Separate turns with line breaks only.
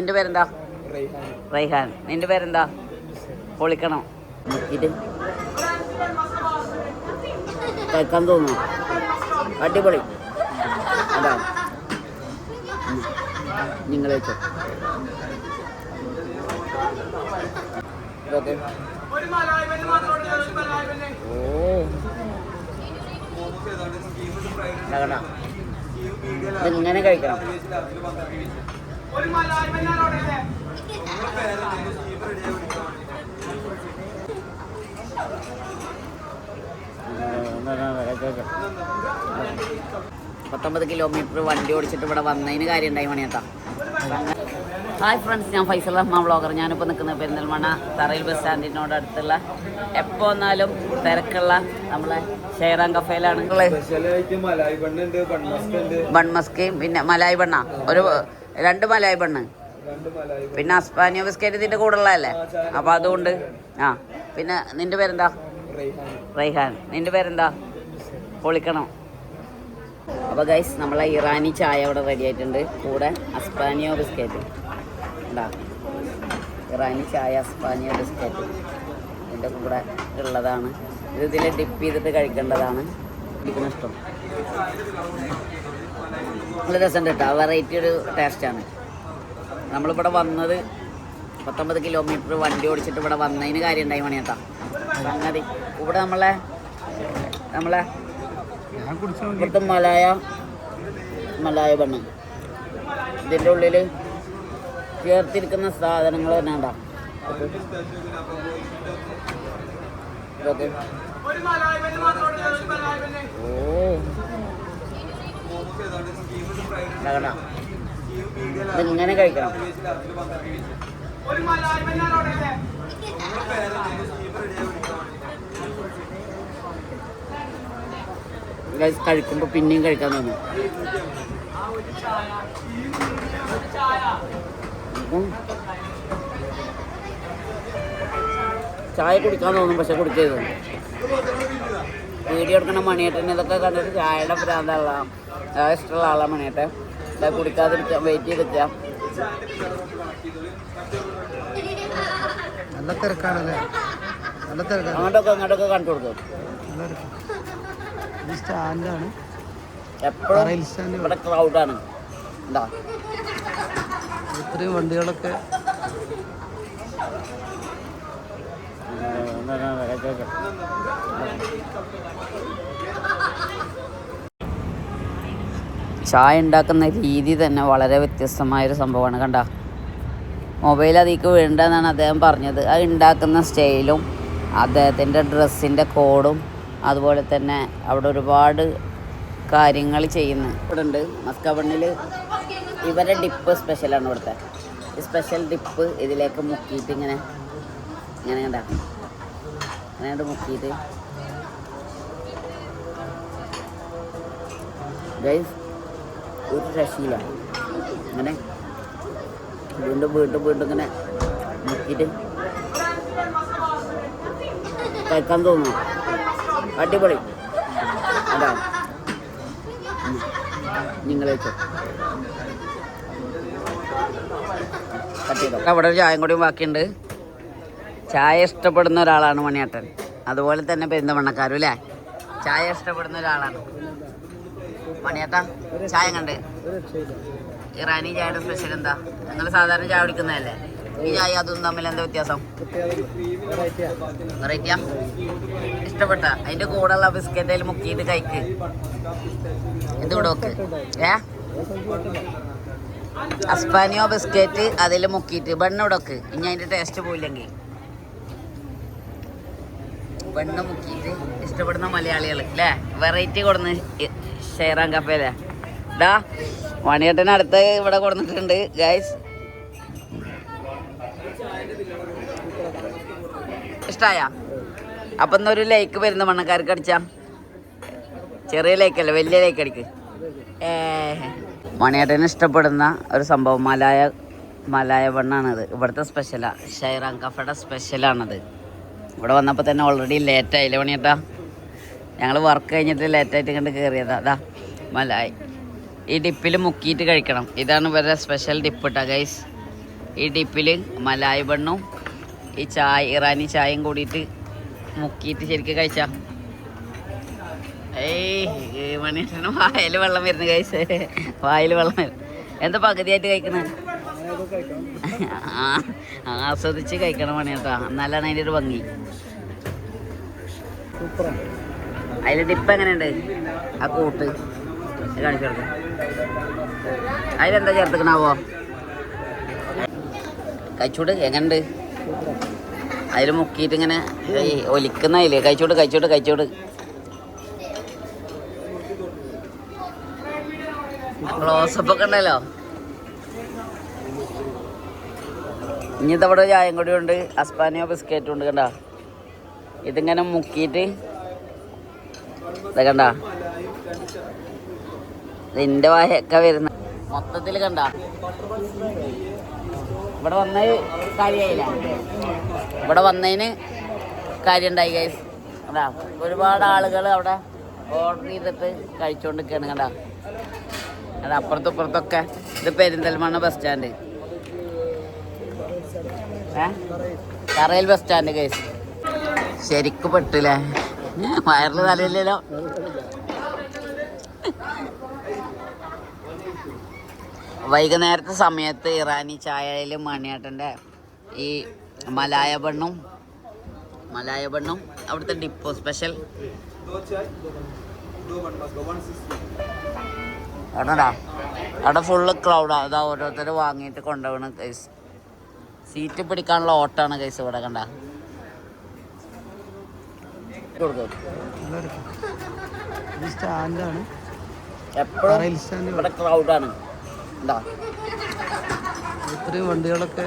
നിന്റെ പേരെന്താ? റൈഹാൻ നിന്റെ പേരെന്താ? പൊളിക്കണോ? കേൾക്കാൻ കഴിക്കാൻ തോന്നുന്നു. അടിപൊളി. അതാ. നിങ്ങൾ വെച്ചോ. ഓ? ഇതിങ്ങനെ കഴിക്കണം. പത്തൊമ്പത് കിലോമീറ്റർ വണ്ടി ഓടിച്ചിട്ട് ഇവിടെ വന്നതിന് കാര്യം ഉണ്ടായി മണിയത്താ ഹായ് ഫ്രണ്ട്സ് ഞാൻ ഫൈസൽ റഹ്മാൻ വ്ളോഗർ. ഞാനിപ്പോൾ നിൽക്കുന്നത് പെരിന്തൽമണ്ണ തറയിൽ ബസ് സ്റ്റാൻഡിനോട് അടുത്തുള്ള എപ്പോൾ വന്നാലും തിരക്കുള്ള നമ്മളെ ഷെയറാൻ
കഫേലാണ്.
ബൺമസ്കയും പിന്നെ മലായി ബണ്ണ. ഒരു രണ്ട് മലായി
പെണ്ണ്.
പിന്നെ അസ്പാനിയോ ബിസ്ക്കറ്റ് ഇതിന്റെ കൂടെ ഉള്ളതല്ലേ അപ്പോൾ അതുകൊണ്ട് ആ പിന്നെ നിന്റെ പേരെന്താ?
റൈഹാൻ
നിന്റെ പേരെന്താ? പൊളിക്കണം. അപ്പോൾ ഗൈസ് നമ്മളെ ഇറാനി ചായ അവിടെ റെഡി ആയിട്ടുണ്ട്. കൂടെ അസ്പാനിയോ ബിസ്ക്കറ്റ് ഉണ്ടാ ഇറാനി ചായ അസ്പാനിയോ ബിസ്ക്കറ്റ് ഇതിന്റെ കൂടെ ഉള്ളതാണ്. ഇത് ഇതിൽ ഡിപ്പ് ചെയ്തിട്ട് കഴിക്കേണ്ടതാണ്. എനിക്കും ഇഷ്ടം. നല്ല രസമുണ്ട് കേട്ടോ. വെറൈറ്റി ഒരു ടേസ്റ്റാണ് നമ്മളിവിടെ വന്നത് പത്തൊമ്പത് കിലോമീറ്റർ വണ്ടി ഓടിച്ചിട്ട് ഇവിടെ വന്നതിന് കാര്യം ഉണ്ടായി മണിയേട്ടാ സംഗതി. ഇവിടെ നമ്മളെ നമ്മളെ ഇവിടുത്തെ മലായ മലായ ബണ്ണ് ഇതിന്റെ ഉള്ളിൽ ചേർത്തിരിക്കുന്ന സാധനങ്ങൾ തന്നെ ഉണ്ടാ ഇതൊക്കെ. ഓ. ഇതിങ്ങനെ കഴിക്കണം. കഴിക്കുമ്പോ പിന്നെയും കഴിക്കാൻ തോന്നും. ചായ കുടിക്കാൻ തോന്നും പക്ഷെ കുടിക്കരുത്. വീഡിയോ എടുക്കണ മണിയേട്ടൻ ഇതൊക്കെ കണ്ടിട്ട് ചായയുടെ ഭ്രാന്തുള്ള ഇഷ്ടമുള്ള ആളാണ് മണിയേട്ടൻ ഇതൊക്കെ കുടിക്കാതിരിക്കാം വെയിറ്റ് ചെയ്തിരിക്കാം
നല്ല തിരക്കാണല്ലേ? നല്ല തിരക്കാണ്.
അങ്ങോട്ടൊക്കെ അങ്ങോട്ടൊക്കെ കണ്ടു കൊടുക്കും.
ഇത് സ്റ്റാൻഡാണ്.
എപ്പോഴും ഇവിടെ ക്രൗഡാണ് എന്താ
ഇത്രയും വണ്ടികളൊക്കെ
ചായ ഉണ്ടാക്കുന്ന രീതി തന്നെ വളരെ വ്യത്യസ്തമായൊരു സംഭവമാണ് കണ്ട? മൊബൈൽ അതിലേക്ക് വേണ്ടെന്നാണ് അദ്ദേഹം പറഞ്ഞത്. ആ ഉണ്ടാക്കുന്ന സ്റ്റൈലും അദ്ദേഹത്തിന്റെ ഡ്രസ്സിന്റെ കോഡും അതുപോലെ തന്നെ അവിടെ ഒരുപാട് കാര്യങ്ങൾ ചെയ്യുന്നു. ഇവിടെ ഉണ്ട് മസ്കബണ്ണിൽ ഇവരെ ഡിപ്പ് സ്പെഷ്യലാണ് ഇവിടുത്തെ. സ്പെഷ്യൽ ഡിപ്പ് ഇതിലേക്ക് മുക്കിയിട്ട് ഇങ്ങനെ ഇങ്ങനെ കണ്ട? അങ്ങട് മുക്കിയിട്ട്. ഗൈസ് ഒരു രക്ഷയില്ല. അങ്ങനെ വീണ്ടും വീണ്ടും വീണ്ടും ഇങ്ങനെ മുക്കിയിട്ട് കഴിക്കാൻ തോന്നുന്നു. അടിപൊളി. അതാ. വെച്ചോ. അവിടെ ഒരു ചായം കൂടി ബാക്കിയുണ്ട്. ചായ ഇഷ്ടപ്പെടുന്ന ഒരാളാണ് മണിയാട്ടൻ. അതുപോലെ തന്നെ പെരുന്തമണ്ണക്കാരും അല്ലേ? ചായ ഇഷ്ടപ്പെടുന്ന ഒരാളാണ്. മണിയേട്ടാ ചായ കണ്ട് ഇറാനി ചായയുടെ സ്പെഷ്യൽ എന്താ? നിങ്ങൾ സാധാരണ ചായ കുടിക്കുന്നതല്ലേ? ഈ ചായ അതും തമ്മിൽ എന്താ വ്യത്യാസം? വെറൈറ്റിയാ? ഇഷ്ടപ്പെട്ട? അതിന്റെ കൂടെയുള്ള ബിസ്ക്കറ്റ് അതിൽ മുക്കിയിട്ട് കഴിക്ക്. എന്ത് കൂടെ നോക്ക് ഏ? അസ്പാനിയോ ബിസ്ക്കറ്റ് അതിൽ മുക്കിയിട്ട്. ബണ്ണ് ഇവിടെ ഇനി അതിന്റെ ടേസ്റ്റ് പോയില്ലെങ്കിൽ. ബണ്ണ് മുക്കിയിട്ട് ഇഷ്ടപ്പെടുന്ന മലയാളികൾ അല്ലേ വെറൈറ്റി കൊടുന്ന് ഷെയറാൻ കപ്പയിലെ ഡാ മണിയേട്ടൻ അടുത്ത് ഇവിടെ കൊടുത്തിട്ടുണ്ട് ഗൈസ് ഇഷ്ടായ? അപ്പൊ ഇന്നൊരു ലൈക്ക് വരുന്ന മണ്ണക്കാർക്ക് അടിച്ചാ. ചെറിയ ലൈക്കല്ല വലിയ ലൈക്ക് അടിക്ക്. മണിയേട്ടന് ഇഷ്ടപ്പെടുന്ന ഒരു സംഭവം മലായ മലായ ബണ്ണാണിത് ഇവിടുത്തെ സ്പെഷ്യലാണ് ഷൈറാം കഫയുടെ സ്പെഷ്യലാണത് ഇവിടെ വന്നപ്പോൾ തന്നെ ഓൾറെഡി ലേറ്റായില്ലേ മണിയേട്ടാ ഞങ്ങൾ വർക്ക് കഴിഞ്ഞിട്ട് ലേറ്റായിട്ട് കണ്ട് കയറിയതാ അതാ മലായി ഈ ഡിപ്പിൽ മുക്കിയിട്ട് കഴിക്കണം. ഇതാണ് ഇവരുടെ സ്പെഷ്യൽ ഡിപ്പ് കേട്ടോ ഗൈസ് ഈ ഡിപ്പിൽ മലായി ബണ്ണും ഈ ചായ ഇറാനി ചായയും കൂടിയിട്ട് മുക്കിയിട്ട് ശരിക്കും കഴിച്ചാ. ഏയ് മണിയേട്ടന് വായിൽ വെള്ളം വരുന്നു കഴിച്ചേ വായിൽ വെള്ളം വരുന്നു എന്താ പകുതിയായിട്ട് കഴിക്കണേ ആ ആസ്വദിച്ച് കഴിക്കണം കേട്ടോ എന്നാലാണ് അതിന്റെ ഒരു ഭംഗി. അതിൽ ഡിപ്പ് എങ്ങനെയുണ്ട്? ആ കൂട്ട്. കാണിച്ചു അതിലെന്താ ചേർത്തിക്കണാവോ? കഴിച്ചൂട് എങ്ങനെയുണ്ട്? അതിൽ മുക്കിയിട്ട് ഇങ്ങനെ ഒലിക്കുന്ന അതിൽ കഴിച്ചോട് കഴിച്ചോട് കഴിച്ചോട്. ക്ലോസപ്പ് ഒക്കെ ഉണ്ടല്ലോ. ഇനി ഇതവിടെ ചായം കൂടി ഉണ്ട്. അസ്പാനിയോ ബിസ്ക്കറ്റും ഉണ്ട് കണ്ട. ഇതിങ്ങനെ മുക്കിയിട്ട് ഇത് കണ്ട. ഇതിന്റെ വായൊക്കെ വരുന്ന മൊത്തത്തിൽ കണ്ട. ഇവിടെ വന്ന കാര്യമായില്ല ഇവിടെ വന്നതിന് കാര്യം ഉണ്ടായി ഗൈസ് കണ്ടാ. ഒരുപാട് ആളുകൾ അവിടെ ഓർഡർ ചെയ്തിട്ട് കഴിച്ചുകൊണ്ടിരിക്കുകയാണ് കണ്ടാ. അത് ഇത് പെരിന്തൽമണ്ണ ബസ് സ്റ്റാൻഡ് ഏ? കറയിൽ ബസ് സ്റ്റാൻഡ് കേസ്. ശരിക്കും പെട്ടില്ലേ? വയറിൽ തലയില്ലല്ലോ. വൈകുന്നേരത്തെ സമയത്ത് ഇറാനി ചായയിൽ മണിയാട്ടന്റെ ഈ മലായ ബണ്ണും മലായ ബണ്ണും അവിടുത്തെ ഡിപ്പോ സ്പെഷ്യൽ അവിടെ ഫുള്ള് ക്രൗഡാണ് അതാ ഓരോരുത്തർ വാങ്ങിയിട്ട് കൊണ്ടുപോകണം സീറ്റ് പിടിക്കാനുള്ള ഓട്ടാണ് കേസ് ഇവിടെ കണ്ട.
സ്റ്റാൻഡാണ്.
എപ്പോഴും ഇവിടെ ക്രൗഡാണ് എന്താ
ഇത്രയും വണ്ടികളൊക്കെ